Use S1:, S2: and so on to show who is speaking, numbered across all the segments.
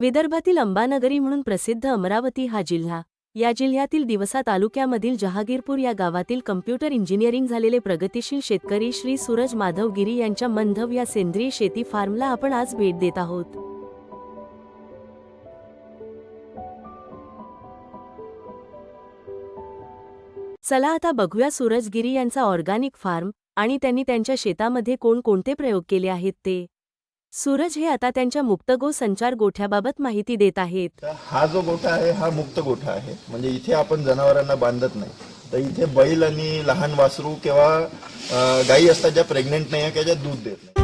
S1: विदर्भातील अंबानगरी म्हणून प्रसिद्ध अमरावती हा जिल्हा. या जिल्ह्यातील दिवसा तालुक्यामधील जहागीरपूर या गावातील कम्प्युटर इंजिनिअरिंग झालेले प्रगतिशील शेतकरी श्री सूरज माधव गिरी यांच्या मंधव या सेंद्रिय शेती फार्मला आपण आज भेट देत आहोत. चला आता बघूया सूरज गिरी यांचा ऑर्गॅनिक फार्म आणि त्यांनी त्यांच्या शेतामध्ये कोणकोणते प्रयोग केले आहेत ते. सूरज हे आता त्यांच्या मुक्तगो संचार गोठ्याबाबत माहिती देत आहेत.
S2: हा जो गोठा आहे हा मुक्त गोठा आहे. म्हणजे इथे आपण जनावरांना बांधत नाही. तर इथे बैल आणि लहान वासरू किंवा गाई गायी असतात ज्या प्रेग्नेंट नाही आहे किंवा ज्या दूध देत नाही.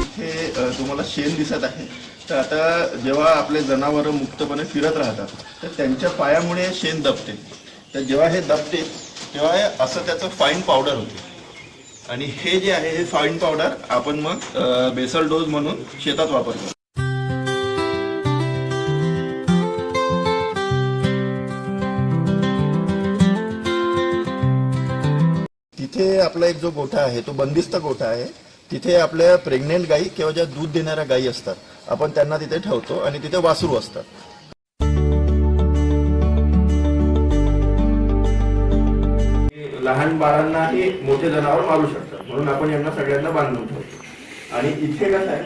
S2: इथे तुम्हाला शेण दिसत आहे. तर आता जेव्हा आपले जनावरं मुक्तपणे फिरत राहतात तर त्यांच्या पायामुळे शेण दबते. तर जेव्हा हे दबते तेव्हा असं त्याचं फाईन पावडर होते. आणि हे जे आहे हे फाईन पावडर आपण मग बेसल डोस म्हणून शेतात वापरतो. तिथे आपला एक जो गोठा आहे तो बंदिस्त गोठा आहे. तिथे आपल्या प्रेग्नेंट गायी किंवा ज्या दूध देणाऱ्या गायी असतात आपण त्यांना तिथे ठेवतो आणि तिथे वासरू असतात. लहान बाळांनाही मोठे जनावर मारू शकतात. म्हणून आपण यांना सगळ्यांना बांधून ठेवतो. आणि इथे कसं आहे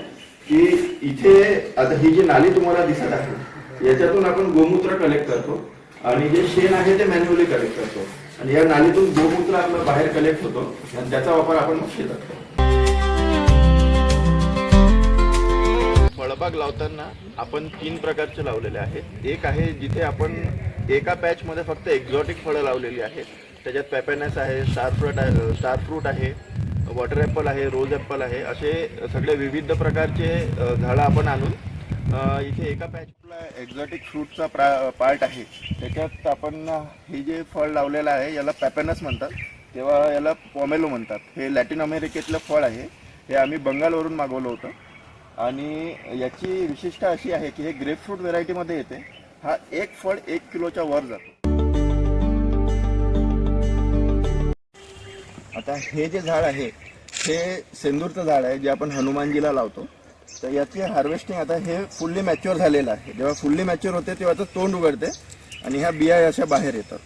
S2: की इथे आता ही जी नाली तुम्हाला दिसत आहे याच्यातून आपण गोमूत्र कलेक्ट करतो. आणि जे शेण आहे ते मॅन्युअली कलेक्ट करतो. आणि या नालीतून गोमूत्र आपलं बाहेर कलेक्ट होतो. आणि त्याचा वापर आपण शेतात करतो. फळबाग लावताना आपण तीन प्रकारचे लावलेले आहेत. एक आहे जिथे आपण एका पॅचमध्ये फक्त एक्झॉटिक फळं लावलेली आहेत. त्याच्यात पॅपॅनस आहे स्टार फ्रूट आहे स्टार फ्रूट आहे वॉटर ॲपल आहे रोज ॲपल आहे असे सगळे विविध प्रकारचे झाडं आपण आणून इथे एका पॅचला एक्झॉटिक फ्रूटचा प्रा पार्ट आहे. त्याच्यात आपण हे जे फळ लावलेलं आहे याला पॅपॅनस म्हणतात. तेव्हा याला पॉमेलो म्हणतात. हे लॅटिन अमेरिकेतलं फळ आहे. हे आम्ही बंगालवरून मागवलं होतं. आणि याची विशेषता अशी आहे की हे ग्रेपफ्रूट व्हेरायटीमध्ये येते. हा एक फळ एक किलोच्या वर जातो. आता हे जे झाड आहे हे सेंदूरचं झाड आहे जे आपण हनुमानजीला लावतो. तर याची हार्वेस्टिंग आता हे फुल्ली मॅच्युअर झालेलं आहे. जेव्हा फुल्ली मॅच्युअर होते तेव्हा तर तोंड उघडते आणि ह्या बिया अशा बाहेर येतात.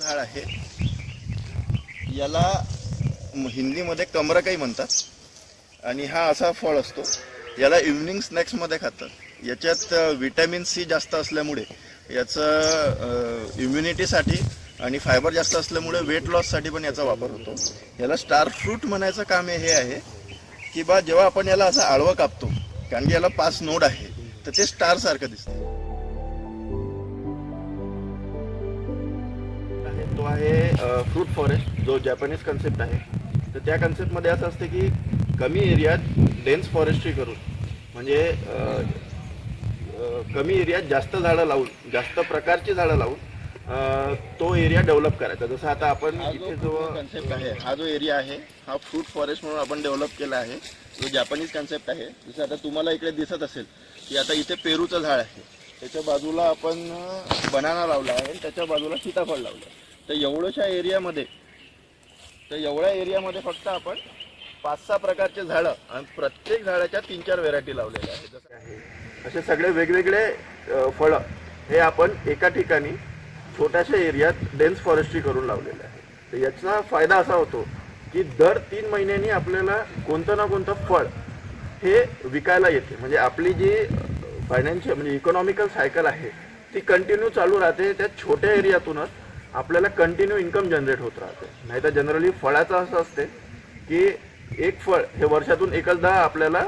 S2: झाड आहे. याला हिंदीमध्ये कमरकाई म्हणतात. आणि हा असा फळ असतो. याला इव्हनिंग स्नॅक्समध्ये खातात. याच्यात विटॅमिन सी जास्त असल्यामुळे याचं इम्युनिटीसाठी आणि फायबर जास्त असल्यामुळे वेट लॉससाठी पण याचा वापर होतो. याला स्टार फ्रूट म्हणायचं काम हे आहे की बा जेव्हा आपण याला असं आळवं कापतो कारण की याला पाच नोड आहे तर ते स्टारसारखं दिसतं. तो आहे फ्रूट फॉरेस्ट जो जॅपनीज कन्सेप्ट आहे. तर त्या कन्सेप्टमध्ये असं असते की कमी एरियात डेन्स फॉरेस्ट्री करून म्हणजे कमी एरियात जास्त झाडं लावून जास्त प्रकारची झाडं लावून तो एरिया डेव्हलप करायचा. जसं आता आपण इथे जो कन्सेप्ट आहे हा जो एरिया आहे हा फ्रूट फॉरेस्ट म्हणून आपण डेव्हलप केला आहे. जो जॅपनीज कन्सेप्ट आहे जसं आता तुम्हाला इकडे दिसत असेल की आता इथे पेरूचं झाड आहे. त्याच्या बाजूला आपण बनाना लावला आहे आणि त्याच्या बाजूला सीताफळ लावलं तर एवढ्याशा एरियामध्ये तर एवढ्या एरियामध्ये फक्त आपण पाच सहा प्रकारचे झाडं आणि प्रत्येक झाडाच्या तीन चार व्हेरायटी लावलेल्या आहेत. जसं आहे. असे सगळे वेगवेगळे फळं हे आपण एका ठिकाणी छोट्याशा एरियात डेन्स फॉरेस्ट्री करून लावलेलं आहे तर याचा फायदा असा होतो की दर तीन महिन्यांनी आपल्याला कोणतं ना कोणतं फळ हे विकायला येते. म्हणजे आपली जी फायनान्शियल म्हणजे इकॉनॉमिकल सायकल आहे ती कंटिन्यू चालू राहते. त्या छोट्या एरियातूनच आपल्याला कंटिन्यू इन्कम जनरेट होत राहते. नाही तर जनरली फळाचं असं असते की एक फळ हे वर्षातून एकचदा आपल्याला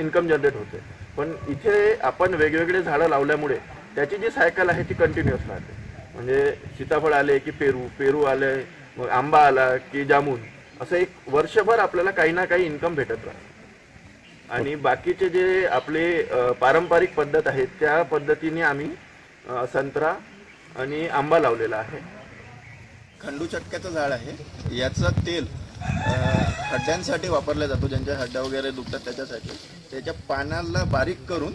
S2: इन्कम जनरेट होते. पण इथे आपण वेगवेगळे झाडं लावल्यामुळे त्याची जी सायकल आहे ती कंटिन्युअस राहते. म्हणजे सीताफळ आले की पेरू पेरू आले मग आंबा आला की जामून असं एक वर्षभर आपल्याला काही ना काही इन्कम भेटत राहते. आणि बाकीचे जे आपले पारंपरिक पद्धत आहे त्या पद्धतीने आम्ही संत्रा आणि आंबा लावलेला आहे. खंडू चटक्याचं झाड आहे. याचं तेल हड्ड्यांसाठी वापरला जातो ज्यांच्या हड्ड्या वगैरे दुखतात त्याच्यासाठी. त्याच्या पानाला बारीक करून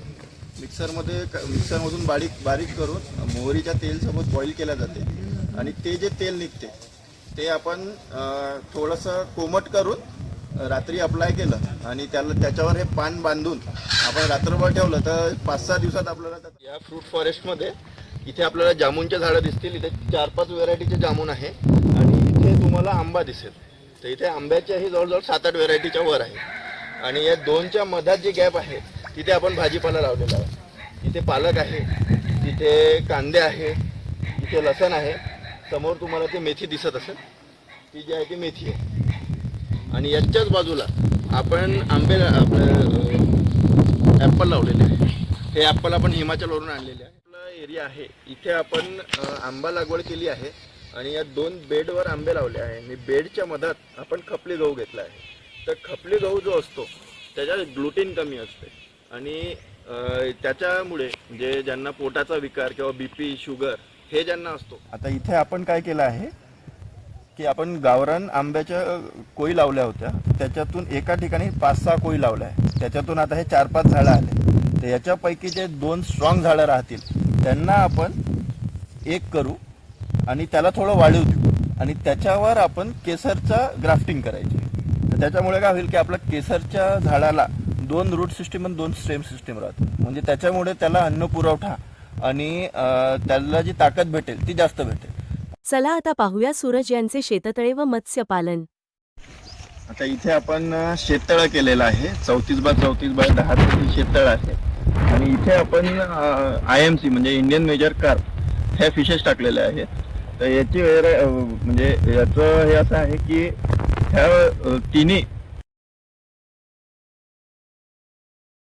S2: मिक्सरमध्ये मिक्सरमधून बारीक बारीक करून मोहरीच्या तेलसोबत बॉईल केल्या जाते. आणि ते जे तेल निघते ते आपण थोडंसं कोमट करून रात्री अप्लाय केलं आणि त्याला त्याच्यावर हे पान बांधून आपण रात्रभर ठेवलं तर पाच सहा दिवसात आपल्याला या फ्रूट फॉरेस्टमध्ये इथे आपल्याला जामुनचे झाडं दिसतील. इथे चार पाच व्हेरायटीचे जामून आहे. आणि इथे तुम्हाला आंबा दिसेल. तर इथे आंब्याच्याही जवळजवळ सात आठ व्हेरायटीच्या वर आहे. आणि या दोनच्या मधात जी गॅप आहे तिथे आपण भाजीपाला लावलेला आहे. इथे पालक आहे तिथे कांदे आहे इथे लसण आहे. समोर तुम्हाला ती मेथी दिसत असेल. ती जी आहे ती मेथी आहे. आणि याच्याच बाजूला आपण आंबे आपलं ॲपल लावलेले आहे. हे ॲपल आपण हिमाचलवरून आणलेले आहे. आपला एरिया आहे. इथे आपण आंबा लागवड केली आहे. आणि या दोन बेडवर आंबे लावले आहे. आणि बेडच्या मधात आपण खपली गहू घेतला आहे. तर खपली गहू जो असतो त्याच्यात ग्लुटीन कमी असते. आणि त्याच्यामुळे जे ज्यांना पोटाचा विकार किंवा बीपी शुगर हे ज्यांना असतो. आता इथे आपण काय केलं आहे की आपण गावरान आंब्याच्या कोळी कोई लावल्या होत्या. त्याच्यातून एका ठिकाणी पाच सहा कोई लावल्या आहे त्याच्यातून आता हे चार पाच झाडं आले. तर याच्यापैकी जे दोन स्ट्रॉंग झाडं राहतील त्यांना आपण एक करू. आणि त्याला थोडं वाढीव देऊ. आणि त्याच्यावर आपण केसरचा ग्राफ्टिंग करायची. तर त्याच्यामुळे काय होईल की आपल्या केसरच्या झाडाला दोन रूट सिस्टीम आणि दोन स्टेम सिस्टीम राहते म्हणजे त्याच्यामुळे त्याला अन्न पुरवठा आणि त्याला जी ताकद भेटेल ती जास्त भेटेल.
S1: चला आता पाहूया सूरज यांचे शेततळे व मत्स्यपालन
S2: आता इथे आपण शेततळं केलेलं आहे. चौतीस बाय चौतीस बाय दहा शेततळ आहे. आणि इथे आपण आय एम सी म्हणजे इंडियन मेजर कार्प ह्या फिशेस टाकलेल्या आहेत. याची वेर- म्हणजे याचं हे असं आहे की ह्या तिन्ही